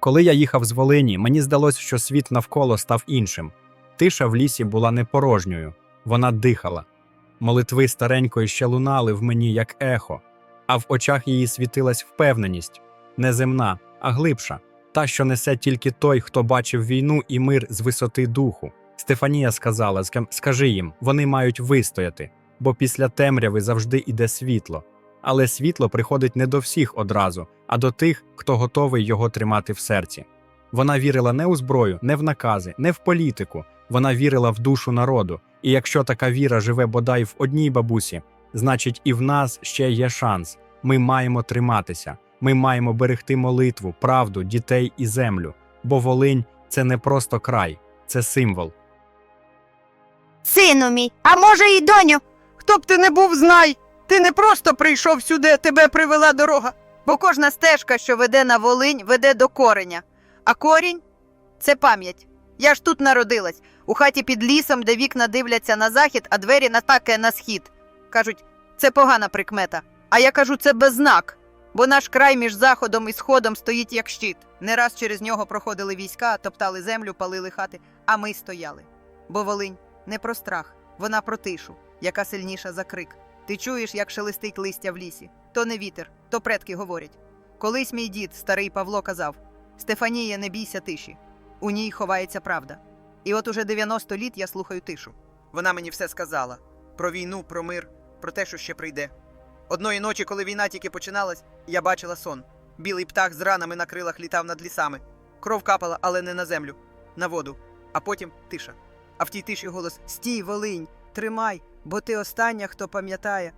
Коли я їхав з Волині, мені здалося, що світ навколо став іншим. Тиша в лісі була не порожньою, вона дихала. Молитви старенької ще лунали в мені як ехо, а в очах її світилась впевненість не земна, а глибша, та, що несе тільки той, хто бачив війну і мир з висоти духу. Стефанія сказала: скажи їм, вони мають вистояти, бо після темряви завжди іде світло. Але світло приходить не до всіх одразу, а до тих, хто готовий його тримати в серці. Вона вірила не у зброю, не в накази, не в політику. Вона вірила в душу народу. І якщо така віра живе бодай в одній бабусі, значить і в нас ще є шанс. Ми маємо триматися. Ми маємо берегти молитву, правду, дітей і землю. Бо Волинь це не просто край, це символ. Сину мій, а може і доню. Хто б ти не був, знай. Ти не просто прийшов сюди, тебе привела дорога. Бо кожна стежка, що веде на Волинь, веде до кореня. А корінь це пам'ять. Я ж тут народилась, у хаті під лісом, де вікна дивляться на захід, а двері натаке на схід. Кажуть, це погана прикмета. А я кажу, це беззнак. Бо наш край між заходом і сходом стоїть як щит. Не раз через нього проходили війська, топтали землю, палили хати, а ми стояли. Бо Волинь не про страх, вона про тишу, яка сильніша за крик. Ти чуєш, як шелестить листя в лісі. То не вітер, то предки говорять. Колись мій дід, старий Павло, казав: Стефанія, не бійся тиші. У ній ховається правда. І от уже 90 літ я слухаю тишу. Вона мені все сказала про війну, про мир, про те, що ще прийде. Одної ночі, коли війна тільки починалась, я бачила сон. Білий птах з ранами на крилах літав над лісами. Кров капала, але не на землю, на воду. А потім тиша. А в тій тиші голос Стій, Волинь, тримай, бо ти остання, хто пам'ятає.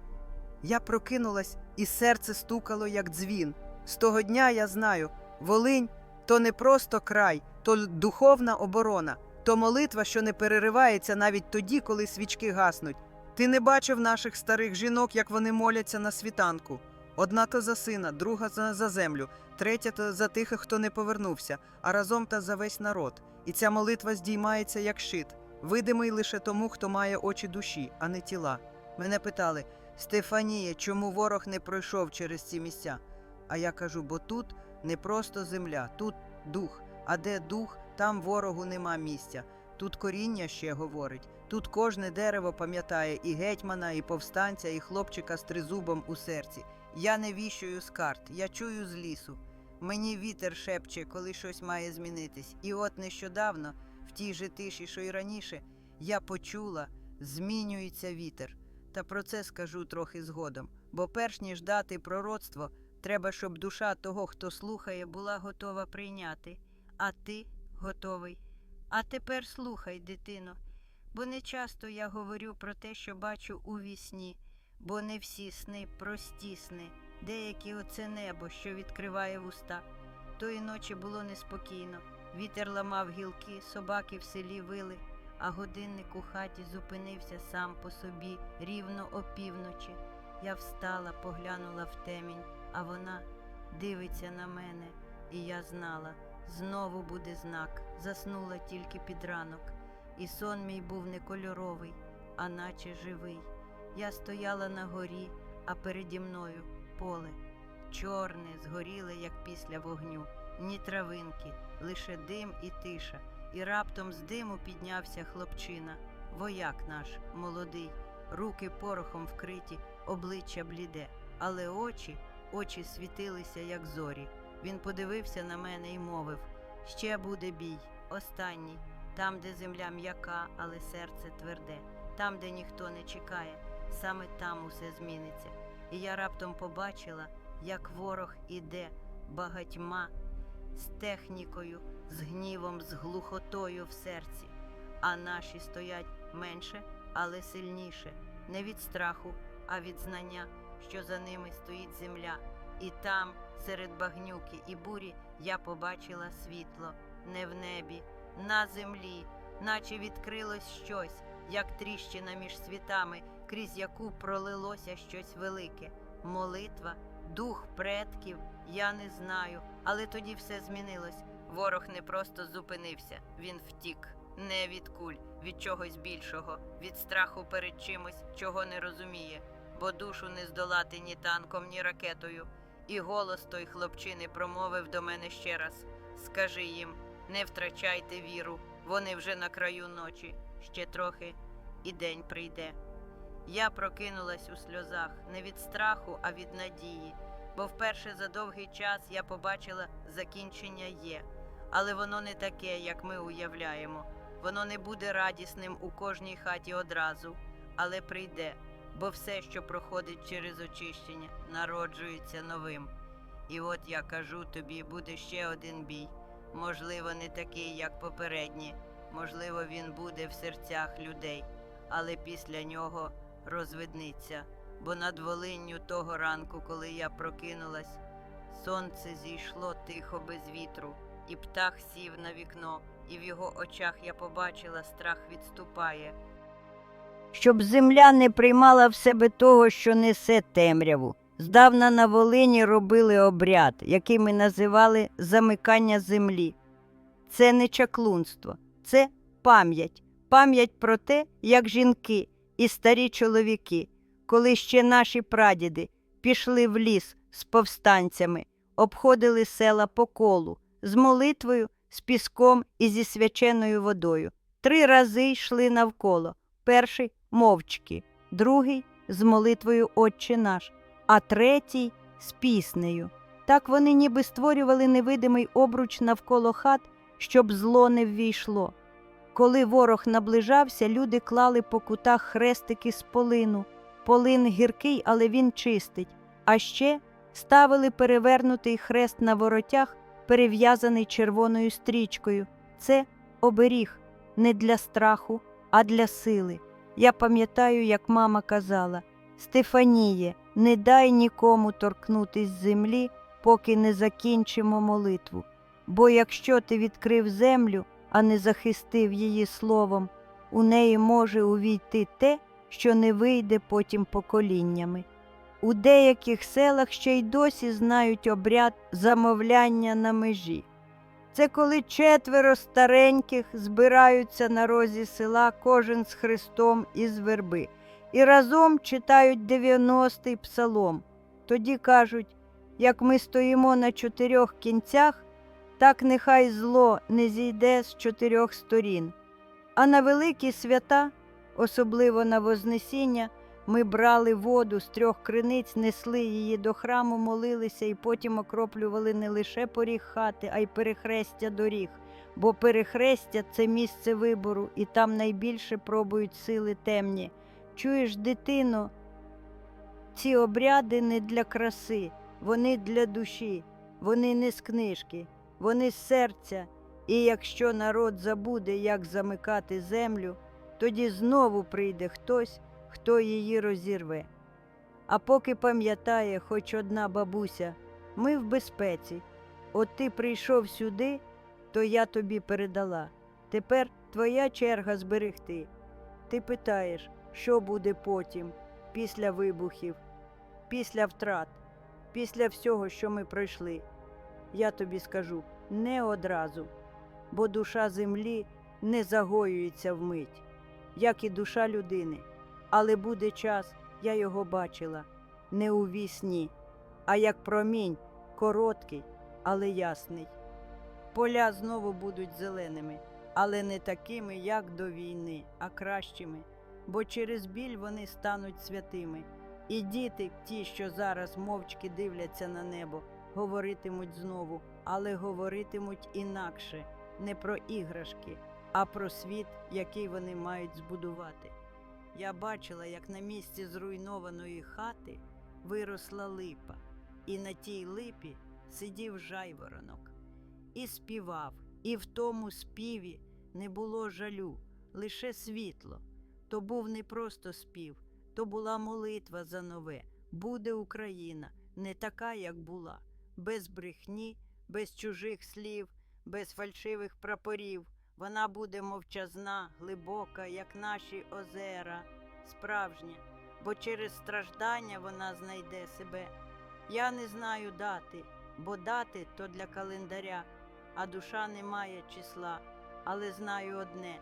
Я прокинулась, і серце стукало, як дзвін. З того дня я знаю, Волинь то не просто край, то духовна оборона, то молитва, що не переривається навіть тоді, коли свічки гаснуть. Ти не бачив наших старих жінок, як вони моляться на світанку. Одна то за сина, друга за, землю, третя то за тих, хто не повернувся, а разом та за весь народ. І ця молитва здіймається як щит, видимий лише тому, хто має очі душі, а не тіла. Мене питали: Стефанія, чому ворог не пройшов через ці місця? А я кажу, бо тут не просто земля, тут дух. А де дух, там ворогу нема місця. Тут коріння ще говорить. Тут кожне дерево пам'ятає і гетьмана, і повстанця, і хлопчика з тризубом у серці. Я не віщую з карт, я чую з лісу. Мені вітер шепче, коли щось має змінитись. І от нещодавно, тій же тиші, що й раніше, я почула, змінюється вітер. Та про це скажу трохи згодом. Бо перш ніж дати пророцтво, треба, щоб душа того, хто слухає, була готова прийняти. А ти готовий. А тепер слухай, дитино, бо не часто я говорю про те, що бачу у вісні, бо не всі сни прості сни, деякі оце небо, що відкриває вуста. Тої ночі було неспокійно. Вітер ламав гілки, собаки в селі вили, а годинник у хаті зупинився сам по собі рівно опівночі. Я встала, поглянула в темінь, а вона дивиться на мене, і я знала, знову буде знак. Заснула тільки під ранок, і сон мій був не кольоровий, а наче живий. Я стояла на горі, а переді мною поле. Чорне, згоріле, як після вогню, ні травинки, лише дим і тиша. І раптом з диму піднявся хлопчина, вояк наш молодий, руки порохом вкриті, обличчя бліде, але очі, очі світилися, як зорі. Він подивився на мене і мовив: Ще буде бій, останній, там, де земля м'яка, але серце тверде, там, де ніхто не чекає, саме там усе зміниться. І я раптом побачила, як ворог іде багатьма з технікою, з гнівом, з глухотою в серці, а наші стоять менше, але сильніше, не від страху, а від знання, що за ними стоїть земля. І там, серед багнюки і бурі, я побачила світло не в небі, на землі, наче відкрилось щось, як тріщина між світами, крізь яку пролилося щось велике. Молитва, дух предків, я не знаю, але тоді все змінилось. Ворог не просто зупинився, він втік. Не від куль, від чогось більшого, від страху перед чимось, чого не розуміє, бо душу не здолати ні танком, ні ракетою. І голос той хлопчини промовив до мене ще раз: Скажи їм, не втрачайте віру, вони вже на краю ночі, ще трохи і день прийде. Я прокинулась у сльозах не від страху, а від надії, бо вперше за довгий час я побачила закінчення є, але воно не таке, як ми уявляємо. Воно не буде радісним у кожній хаті одразу, але прийде, бо все, що проходить через очищення, народжується новим. І от я кажу тобі, буде ще один бій. Можливо, не такий, як попередні, можливо, він буде в серцях людей, але після нього розвидниться, бо над Волинню того ранку, коли я прокинулась, сонце зійшло тихо без вітру, і птах сів на вікно, і в його очах я побачила, страх відступає. щоб земля не приймала в себе того, що несе темряву. Здавна на Волині робили обряд, який ми називали замикання землі. Це не чаклунство, це пам'ять, пам'ять про те, як жінки і старі чоловіки, коли ще наші прадіди пішли в ліс з повстанцями, обходили села по колу з молитвою, з піском і зі свяченою водою. Три рази йшли навколо. Перший мовчки, другий з молитвою Отче наш, а третій з піснею. Так вони ніби створювали невидимий обруч навколо хат, щоб зло не ввійшло. Коли ворог наближався, люди клали по кутах хрестики з полину. Полин гіркий, але він чистить. А ще ставили перевернутий хрест на воротях, перев'язаний червоною стрічкою. Це оберіг не для страху, а для сили. Я пам'ятаю, як мама казала: Стефаніє, не дай нікому торкнутись землі, поки не закінчимо молитву. Бо якщо ти відкрив землю, а не захистив її словом, у неї може увійти те, що не вийде потім поколіннями. У деяких селах ще й досі знають обряд замовляння на межі. Це коли четверо стареньких збираються на розі села, кожен з Христом із верби, і разом читають 90-й псалом. Тоді кажуть, як ми стоїмо на чотирьох кінцях, так нехай зло не зійде з чотирьох сторін. А на великі свята, особливо на Вознесіння, ми брали воду з трьох криниць, несли її до храму, молилися і потім окроплювали не лише поріг хати, а й перехрестя доріг. Бо перехрестя це місце вибору, і там найбільше пробують сили темні. Чуєш, дитино, ці обряди не для краси, вони для душі, вони не з книжки, вони серця. І якщо народ забуде, як замикати землю, тоді знову прийде хтось, хто її розірве. А поки пам'ятає хоч одна бабуся, ми в безпеці. От ти прийшов сюди, то я тобі передала. Тепер твоя черга зберегти. Ти питаєш, що буде потім, після вибухів, після втрат, після всього, що ми пройшли. Я тобі скажу не одразу, бо душа землі не загоюється вмить, як і душа людини. Але буде час, я його бачила, не у вісні, а як промінь, короткий, але ясний. Поля знову будуть зеленими, але не такими, як до війни, а кращими, бо через біль вони стануть святими. І діти, ті, що зараз мовчки дивляться на небо, говоритимуть знову, але говоритимуть інакше, не про іграшки, а про світ, який вони мають збудувати. Я бачила, як на місці зруйнованої хати виросла липа, і на тій липі сидів жайворонок. І співав, і в тому співі не було жалю, лише світло. То був не просто спів, то була молитва за нове. Буде Україна, не така, як була, без брехні, без чужих слів, без фальшивих прапорів. Вона буде мовчазна, глибока, як наші озера, справжня, бо через страждання вона знайде себе. Я не знаю дати, бо дати то для календаря, а душа не має числа. Але знаю одне: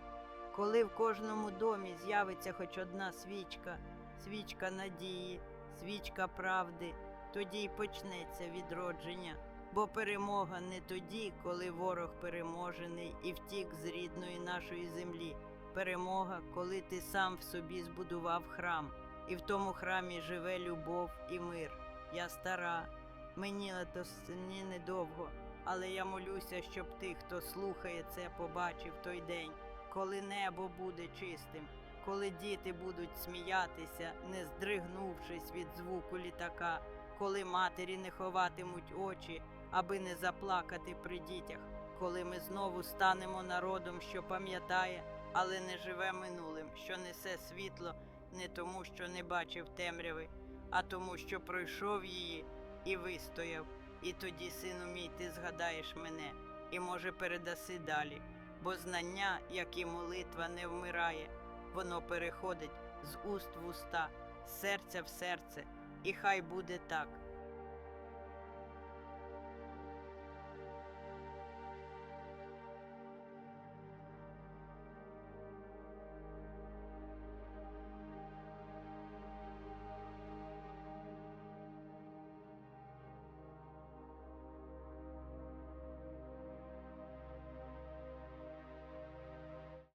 коли в кожному домі з'явиться хоч одна свічка, свічка надії, свічка правди, тоді й почнеться відродження. Бо перемога не тоді, коли ворог переможений і втік з рідної нашої землі. Перемога, коли ти сам в собі збудував храм, і в тому храмі живе любов і мир. Я стара, мені на то сині недовго, але я молюся, щоб ти, хто слухає це, побачив той день, коли небо буде чистим, коли діти будуть сміятися, не здригнувшись від звуку літака, коли матері не ховатимуть очі, аби не заплакати при дітях, коли ми знову станемо народом, що пам'ятає, але не живе минулим, що несе світло не тому, що не бачив темряви, а тому, що пройшов її і вистояв. І тоді, сину мій, ти згадаєш мене і, може, передаси далі, бо знання, як і молитва, не вмирає, воно переходить з уст в уста, з серця в серце, і хай буде так.